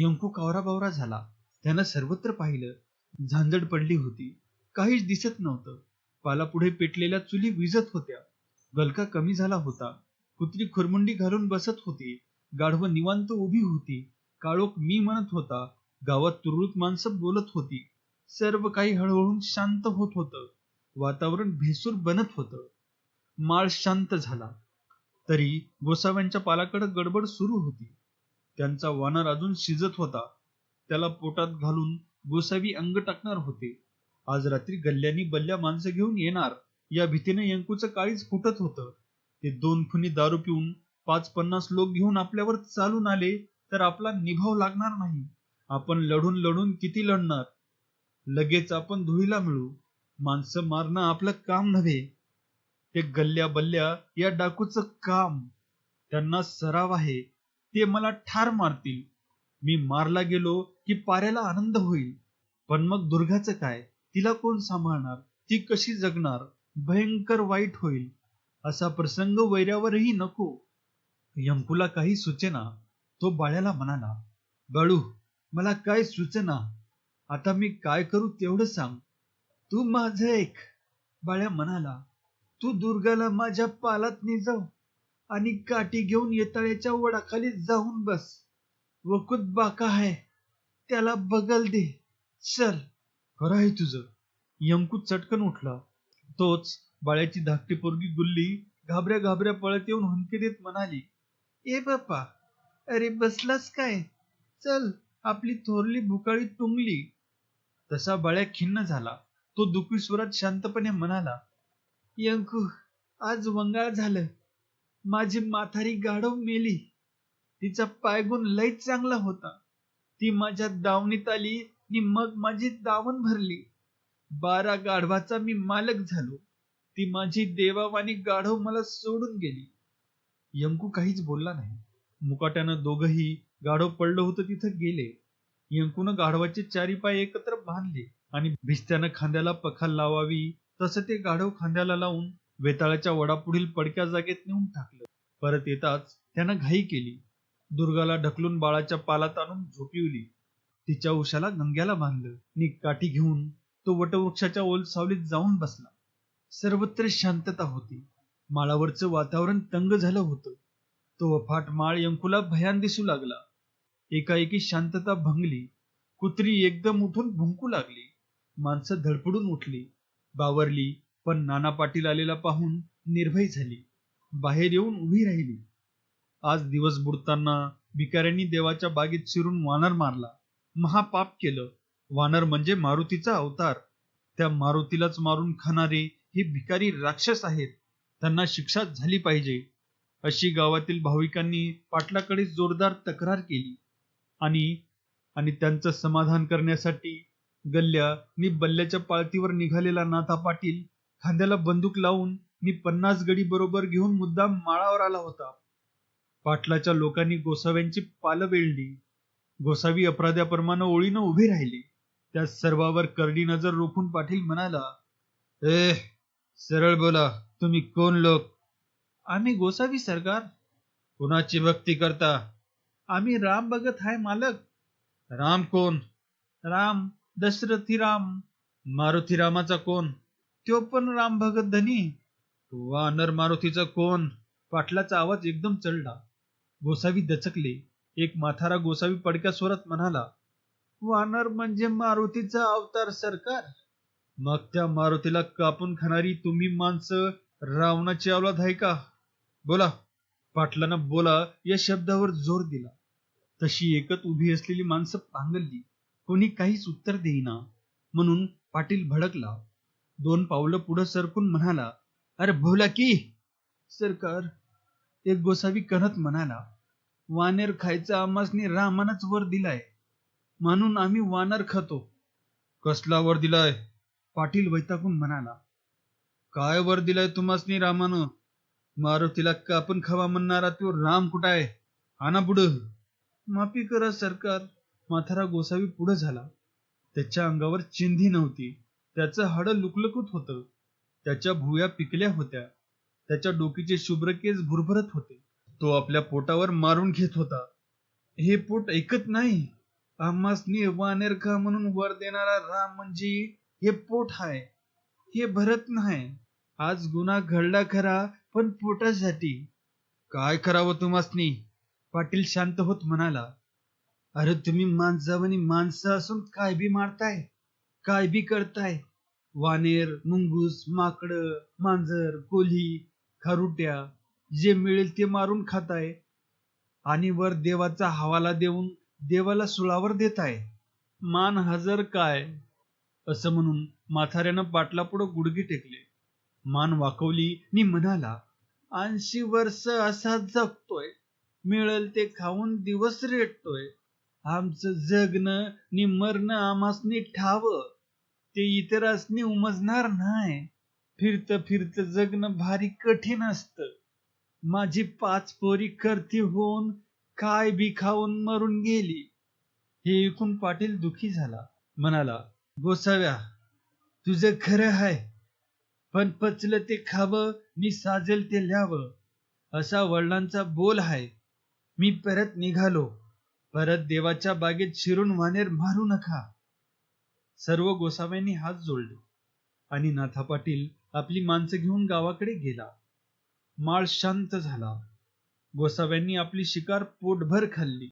यंकू कावराबावरा झाला. त्यानं सर्वत्र पाहिलं. झांजड पडली होती. काहीच दिसत नव्हतं. पालापुढे पेटलेल्या चुली विजत होत्या. गलका कमी झाला होता. कुत्री खुरमुंडी घालून बसत होती. गाढव निवांत उभी होती. काळोख मी म्हणत होता. गावात तुरळूक माणसं बोलत होती. सर्व काही हळूहळू शांत होत होतं. वातावरण भेसूर बनत होतं. माळ शांत झाला. तरी गोसाव्यांच्या पालाकडे गडबड सुरू होती. त्यांचा वानर अजून शिजत होता. त्याला पोटात घालून गोसावी अंग टाकणार होते. आज रात्री गल्ल्यांनी बल्ल्या माणसं घेऊन येणार या भीतीने यंकूचं काळीच फुटत होतं. ते दोन खुनी दारू पिऊन पाच पन्नास लोक घेऊन आपल्यावर चालून आले तर आपला निभाव लागणार नाही. आपण लढून लढून किती लढणार? लगेच आपण धुईला मिळू. माणसं मारणं आपलं काम नव्हे. ते गल्ल्या बल्ल्या या डाकूचं काम. त्यांना सराव आहे. ते मला ठार मारतील. मी मारला गेलो की पाऱ्याला आनंद होईल. पण मग दुर्गाचं काय? तिला कोण सांभाळणार? ती कशी जगणार? भयंकर वाईट होईल. असा प्रसंग वैऱ्यावरही नको. यंकुला काही सुचेना. तो बाळ्याला म्हणाला बाळू मला काय सुचना? आता मी काय करू तेवढं सांग. तू माझं एक बाळ्या म्हणाला तू दुर्गाला माझ्या पालात जाऊ आणि काठी घेऊन येताळ्याच्या वडाखाली जाऊन बस. वकुत बाका आहे. त्याला बगल दे. चल. खरं आहे तुझं. यंकू चटकन उठला. तोच बाळ्याची धाकटी पोरगी गुल्ली घाबऱ्या घाबऱ्या पळत येऊन हुंकी देत म्हणाली ए बापा अरे बसलास काय? चल आपली थोरली भुकाळी तुंगली तसा बाळ्या खिन्न झाला. तो दुखी स्वरात शांतपणे म्हणाला यंकू आज वंगाळ झालं. माझी माथारी गाढव मेली. तिचा पायगुण लय चांगला होता. ती माझ्या दावणीत आली आणि मग माझी दावण भरली. बारा गाढवाचा मी मालक झालो. ती माझी देवावानी गाढव मला सोडून गेली. यंकू काहीच बोलला नाही. मुकाट्यानं दोघही गाढव पडलं होतं तिथं गेले. यंकून गाढवाचे चारी पाय एकत्र बांधले आणि भिस्त्यानं खांद्याला पखाल लावावी तसं ते गाढव खांद्याला लावून वेताळाच्या वडापुढील पडक्या जागेत नेऊन टाकलं. परत येताच त्यानं घाई केली. दुर्गाला ढकलून बाळाच्या पालात आणून झोपिवली. तिच्या उशाला गंग्याला बांधलं. नि काठी घेऊन तो वटवृक्षाच्या ओल सावलीत जाऊन बसला. सर्वत्र शांतता होती. माळावरचं वातावरण तंग झालं होतं. तो अफाट माळ यंकुला भयान दिसू लागला. एकाएकी शांतता भंगली. कुत्री एकदम उठून भुंकू लागली. माणसं धडपडून उठली. बावरली. पण नाना पाटील आलेला पाहून निर्भय झाली. बाहेर येऊन उभी राहिली. आज दिवस बुडताना भिकाऱ्यांनी देवाच्या बागेत शिरून वानर मारला. महापाप केलं. वानर म्हणजे मारुतीचा अवतार. त्या मारुतीलाच मारून खाणारे हे भिकारी राक्षस आहेत. त्यांना शिक्षा झाली पाहिजे. अशी गावातील भाविकांनी पाटलाकडे जोरदार तक्रार केली. आणि आणि त्यांचं समाधान करण्यासाठी गल्ल्या नि बल्ल्याच्या पाळतीवर निघालेला नाथा पाटील खांद्याला बंदूक लावून नि पन्नास गडी बरोबर घेऊन मुद्दाम माळावर आला होता. पाटलाच्या लोकांनी गोसाव्यांची पालं वेळली गोसावी अपराध्याप्रमाणे ओळीनं उभी राहिली. त्या सर्वावर करडी नजर रोखून पाटील म्हणाला ए सरळ बोला तुम्ही कोण लोक? आम्ही गोसावी सरकार कुणाची भक्ती करता? आम्ही राम बघत हाय मालक. राम कोण? राम दशरथी राम. मारुती रामाचा कोण? त्यो पण राम भगत धनी. वानर मारुतीचा कोण? पाटलाचा आवाज एकदम चढला. गोसावी दचकले. एक माथारा गोसावी पडक्या स्वरात म्हणाला वानर म्हणजे मारुतीचा अवतार सरकार. मग त्या मारुतीला कापून खाणारी तुम्ही माणसं रावणाची अवलाद आहे का? बोला. पाटलानं बोला या शब्दावर जोर दिला. तशी एकत उभी असलेली माणसं पांगलली. कोणी काहीच उत्तर देईना. म्हणून पाटील भडकला. दोन पावलं पुढं सरकून म्हणाला अरे भोला की. सरकार एक गोसावी करत म्हणाला वानेर खायचा आमासनी रामानच वर दिलाय म्हणून आम्ही वानर खातो. कसला वर दिलाय? पाटील वैतागून म्हणाला काय वर दिलाय तुम्हासनी रामानं? मारुतीला कापून खावा म्हणणारा तो राम कुठं आहे आणा पुढं माफी करा सरकार. माथारा गोसावी पुढं झाला. त्याच्या अंगावर चिंधी नव्हती. त्याचं हाड लुकलुकत होतं. त्याच्या भुया पिकल्या होत्या. त्याच्या डोकीचे शुभ्र केस भुरभरत होते. तो आपल्या पोटावर मारून घेत होता. हे पोट ऐकत नाही. आम्हासनी वानेरखा म्हणून वर देणारा राम म्हणजे हे पोट हाय. हे भरत नाही. आज गुन्हा घडला खरा पण पोटासाठी. काय करावं तुम्हासनी? पाटील शांत होत म्हणाला. अरे तुम्ही माणसावानी माणसं असून काय बी मारताय? काय बी करताय? वानेर मुंगूस माकड मांजर कोल्ही खारुट्या जे मिळेल ते मारून खाताय आणि वर देवाचा हवाला देऊन देवाला सुळावर देताय. मान हजर काय? असं म्हणून माथाऱ्यानं पाटलापुढं गुडघे टेकले. मान वाकवली नि म्हणाला ऐंशी वर्ष असा जगतोय. मिळेल ते खाऊन दिवस रेटतोय. आमचं जगणं नि मरणं आमासनी ठाव. ते इतरासनी उमजणार नाही फिरत फिरत जगणं भारी कठीण असत. माझी पाच पोरी करती होऊन काय बी खाऊन मरून गेली. हे ऐकून पाटील दुखी झाला. म्हणाला गोसाव्या तुझं खरं आहे पण पचलं ते खावं मी साजेल ते ल्यावं. असा वडिलांचा बोल आहे मी परत निघालो. परत देवाच्या बागेत शिरून वानेर मारू नका. सर्व गोसाव्यांनी हात जोडले. आणि नाथा पाटील आपली माणसं घेऊन गावाकडे गेला. माळ शांत झाला. गोसाव्यांनी आपली शिकार पोटभर खाल्ली.